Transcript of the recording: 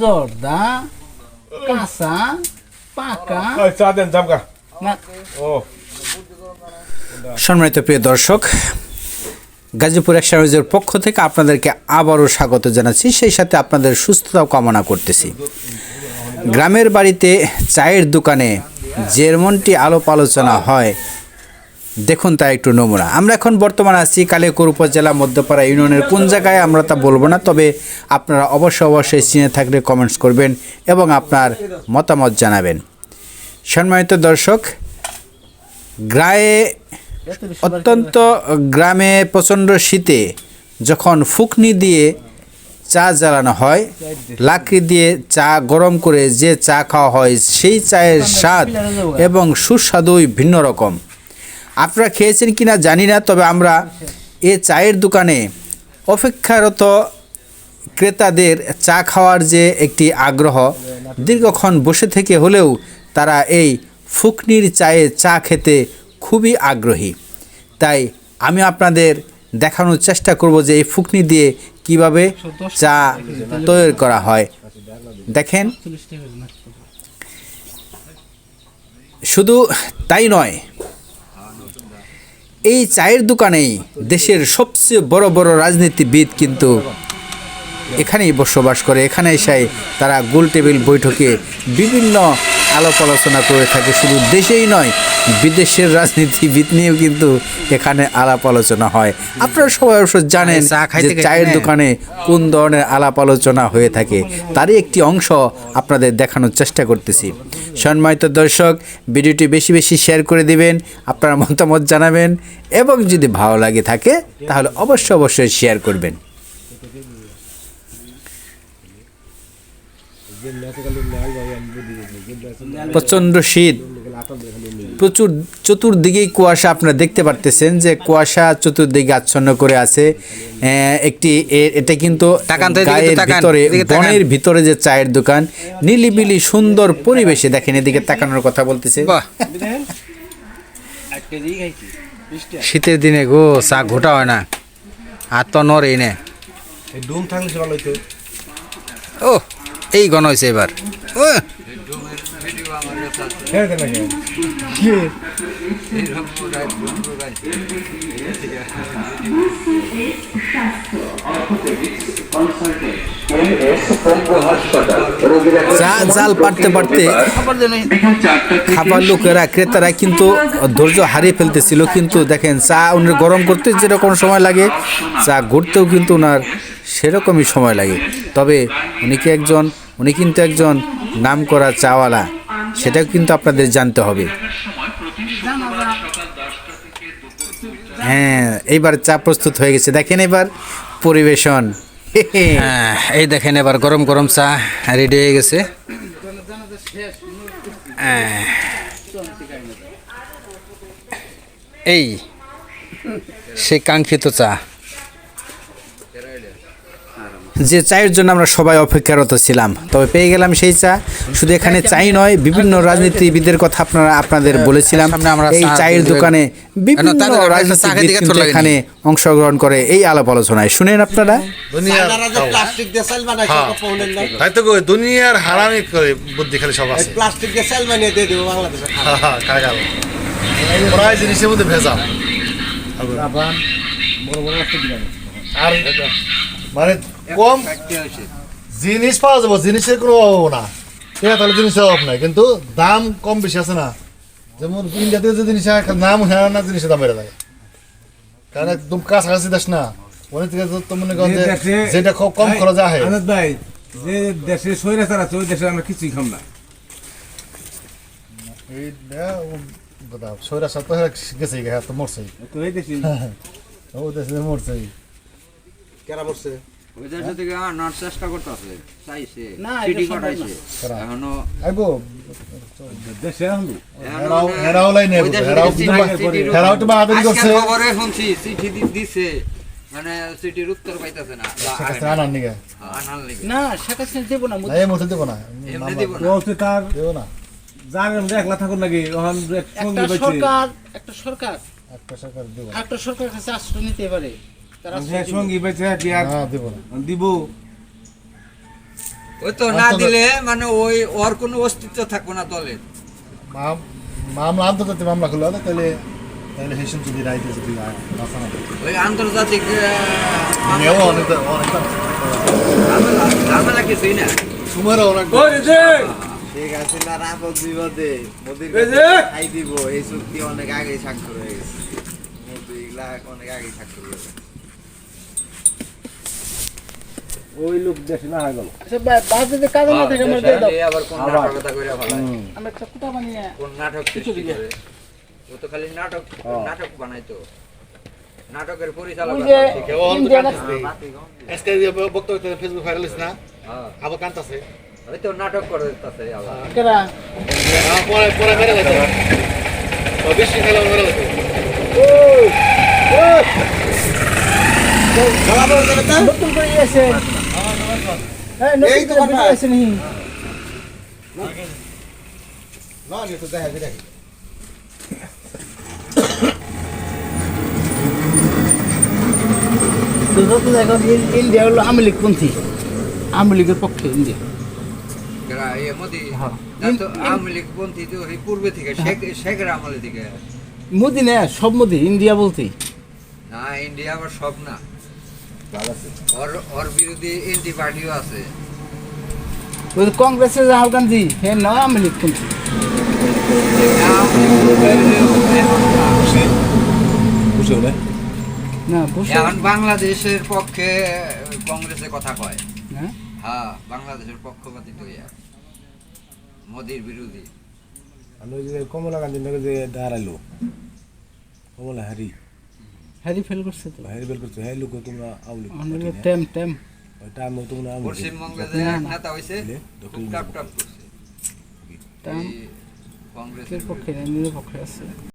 জর্দা কাঁচা পাকা চা দেন জামকা ও সম্মানিত প্রিয় দর্শক গাজীপুর এক্সারোজের পক্ষ থেকে আপনাদেরকে আবারও স্বাগত জানাচ্ছি। সেই সাথে আপনাদের সুস্থতা কামনা করতেছি। গ্রামের বাড়িতে চায়ের দোকানে যেমনটি আলোপ আলোচনা হয় দেখুন তা একটু নমুনা। আমরা এখন বর্তমানে আছি কালিয়াকুর উপজেলা মধ্যপাড়া ইউনিয়নের কোন জায়গায়, আমরা তা বলব না, তবে আপনারা অবশ্যই অবশ্যই চিনে থাকলে কমেন্টস করবেন এবং আপনার মতামত জানাবেন। সম্মানিত দর্শক, গ্রায়ে অত্যন্ত গ্রামে প্রচণ্ড শীতে যখন ফুকনি দিয়ে চা জ্বালানো হয়, লাকড়ি দিয়ে চা গরম করে যে চা খাওয়া হয়, সেই চায়ের স্বাদ এবং সুস্বাদুই ভিন্ন রকম। আপনারা খেয়েছেন কি না জানি না, তবে আমরা এ চায়ের দোকানে অপেক্ষারত ক্রেতাদের চা খাওয়ার যে একটি আগ্রহ, দীর্ঘক্ষণ বসে থেকে হলেও তারা এই ফুকনির চায়ে চা খেতে খুবই আগ্রহী। তাই আমি আপনাদের দেখানোর চেষ্টা করব যে এই ফুকনি দিয়ে কীভাবে চা তৈরি করা হয়। দেখেন। শুধু তাই নয় এই চায়ের দোকানেই দেশের সবচেয়ে বড় বড় রাজনীতিবিদ কিন্তু এখানেই বসবাস করে। এখানে এসে তারা গোল টেবিল বৈঠকে বিভিন্ন আলাপ আলোচনা করে থাকে শুধু দেশেই নয় বিদেশের রাজনীতিবিদ নিয়েও কিন্তু এখানে আলাপ আলোচনা হয়। আপনারা সবাই অবশ্য জানেন যে চায়ের। দোকানে কোন ধরনের আলাপ আলোচনা হয়ে থাকে তারই একটি অংশ আপনাদের দেখানোর চেষ্টা করতেছি। সম্মানিত দর্শক ভিডিওটি বেশি বেশি শেয়ার করে দিবেন আপনার মতামত জানাবেন এবং যদি ভালো লাগে থাকে তাহলে অবশ্যই অবশ্যই শেয়ার করবেন। প্রচণ্ড শীত। প্রচুর চতুর্দিকেই কুয়াশা আপনারা দেখতে পারতেছেন যে কুয়াশা চতুর্দিকে আচ্ছন্ন করে আছে। একটি এটা কিন্তু ভিতরে বনের ভিতরে যে চায়ের দোকান নিলিবিলি সুন্দর পরিবেশে দেখেন এদিকে তাকানোর কথা বলতেছে। শীতের দিনে গো চা ঘোটা হয় না। আর তো নড়েই না। ও এই গণ হয়েছে এবার। জাল পারতে পারতে খাবার লোকেরা, ক্রেতারা কিন্তু ধৈর্য হারিয়ে ফেলতেছিল। কিন্তু দেখেন, চা উনি গরম করতে যেরকম সময় লাগে, চা ঘুরতেও কিন্তু ওনার সেরকমই সময় লাগে। তবে উনি কি একজন উনি কিন্তু একজন নাম করা চাওয়ালা সেটাও কিন্তু আপনাদের জানতে হবে। হ্যাঁ এইবার চা প্রস্তুত হয়ে গেছে। দেখেন এবার পরিবেশন। হ্যাঁ, এই দেখেন এবার গরম গরম চা রেডি হয়ে গেছে। হ্যাঁ। এই সে কাঙ্ক্ষিত চা। যে চায়ের জন্য আমরা সবাই অপেক্ষারত ছিলাম। তবে পেয়ে গেলাম সেই চা। শুধু এখানে চাই নয় বিভিন্ন রাজনীতিবিদের কথা আপনারা আপনাদের বলেছিলাম। সামনে আমরা এই চায়ের দোকানে বিভিন্ন রাজনীতিবিদ। এখানে অংশগ্রহণ করে এই আলাপ আলোচনায়। শুনেন আপনারা। বানায় হ্যাঁ। দুনিয়ার হারামি করে বুদ্ধি খালি সব আছে। প্লাস্টিক দিয়ে চাল বানিয়ে দিয়ে দেবো বাংলাদেশে। হ্যাঁ, হ্যাঁ, প্রায় জিনিসের মধ্যে ভেজাল। আর মানে কম জিনিস পাওয়া যাব জিনিসের কোনো অভাব না। ঠিক আছে তাহলে জিনিসের অভাব নাই কিন্তু দাম কম বেশি আছে না। যেমন ইন্ডিয়াতে যে জিনিস হয়, নাম হয় না জিনিসের দাম বেড়ে যায়। কারণ একদম কাছাকাছি দেশ না। অনেক থেকে তো মনে করেন যেটা খুব কম খরচ আহে। ভাই যে দেশে স্বৈরাচার আছে ওই দেশে আমরা কিছুই খাম না। সৈরা হয়ে গেছে তো মরছেই। তো এই দেশে ও দেশে মরছেই। কেরা মরছে? ওই দেশে আনার চেষ্টা করতেছে চাইছে চিঠি পাঠাইছে। এখনও আইবো। দেশে আনব। হেরাও হেরাও লাই নেব ওই দেশে হেরাও থেকে তোমা চিঠি- চিঠির হেরাও তো বাহাদুরি করছে। খবরে শুনছি চিঠি দিছে। মানে চিঠির উত্তর পাইতেছে না। বা ঠিক আছে আগে আনার নিগে। আনার লেগে। না শেখ হাসিনা না না এই মুহূর্তে দেবো না। এমনি দিব না। হচ্ছে তার দেবো না। যার আমরা একলা থাকুন নাকি? ওখান একটা সরকার একটা সরকার। একটা সরকার দেবো একটা সরকার কাছে আশ্রয় নিতে পারে। সঙ্গী দেবো ওই তো না দিলে মানে ওই ওর কোনো অস্তিত্ব থাকব না দলের মাম- মামলা আন্তর্জাতিক মামলা করলে না তাহলে তাহলে হেসেন যদি রায় দিয়েছে তুই আয়, ওই আন্তর্জাতিক ঝামেলা কিছুই না। তোমারও অনেক শেখ হাসিনার আপদ বিপদে মোদির এই কাছে যে! খাই দিব এই চুক্তি অনেক আগেই স্বাক্ষর হয়ে গেছে। মোদি অনেক আগেই স্বাক্ষর হয়ে গেছে। ওই লোক দেশে না হয়ে গেল আচ্ছা বাজেতে কাজে না থাকে আমার দিয়ে দাও আবার কোন নাটকতা করে ফেলায়। আমি একটা কুটা বানিয়ে কোন নাটক ও তো খালি নাটক নাটক বানাইতো। নাটকের পরিচালক আজকে যে বক্তব্য ফেসবুক ভাইরাল না? হ্যাঁ। আবার কান্তাছে ওই তো নাটক করে দিতেছে আবার। কেরা? পরে পরে মেরে গেছে। বেশি খেলা মেরে গেছে। নতুন করে এসে এই নি না নি তো দেখা দেখি তো ইন্ডিয়া হলো আওয়ামী আওয়ামী লীগের পক্ষে ইন্ডিয়া মোদি না সব মোদি ইন্ডিয়া বলতে না ইন্ডিয়া আবার সব না। ওর এনটি পার্টিও আছে। ওই কংগ্রেসের রাহুল গান্ধী হে না। এখন বাংলাদেশের পক্ষে কংগ্রেসে কথা কয়। না হ্যাঁ বাংলাদেশের পক্ষপাতিত হইয়া মোদির বিরোধী আমি যে কমলা গান্ধী যে দাঁড়াইলো কমলা হারি। হ্যারি ফেল করছে তো। হ্যারি ফেল করছে হ্যাঁ লোক তোমরা আউলি অনেক টেম টেম। ওটা আমি তোমরা আউলি পশ্চিমবঙ্গে যে নেতা হইছে খুব টাপ টাপ করছে টেম। কংগ্রেসের পক্ষে নিরপেক্ষ পক্ষে আছে।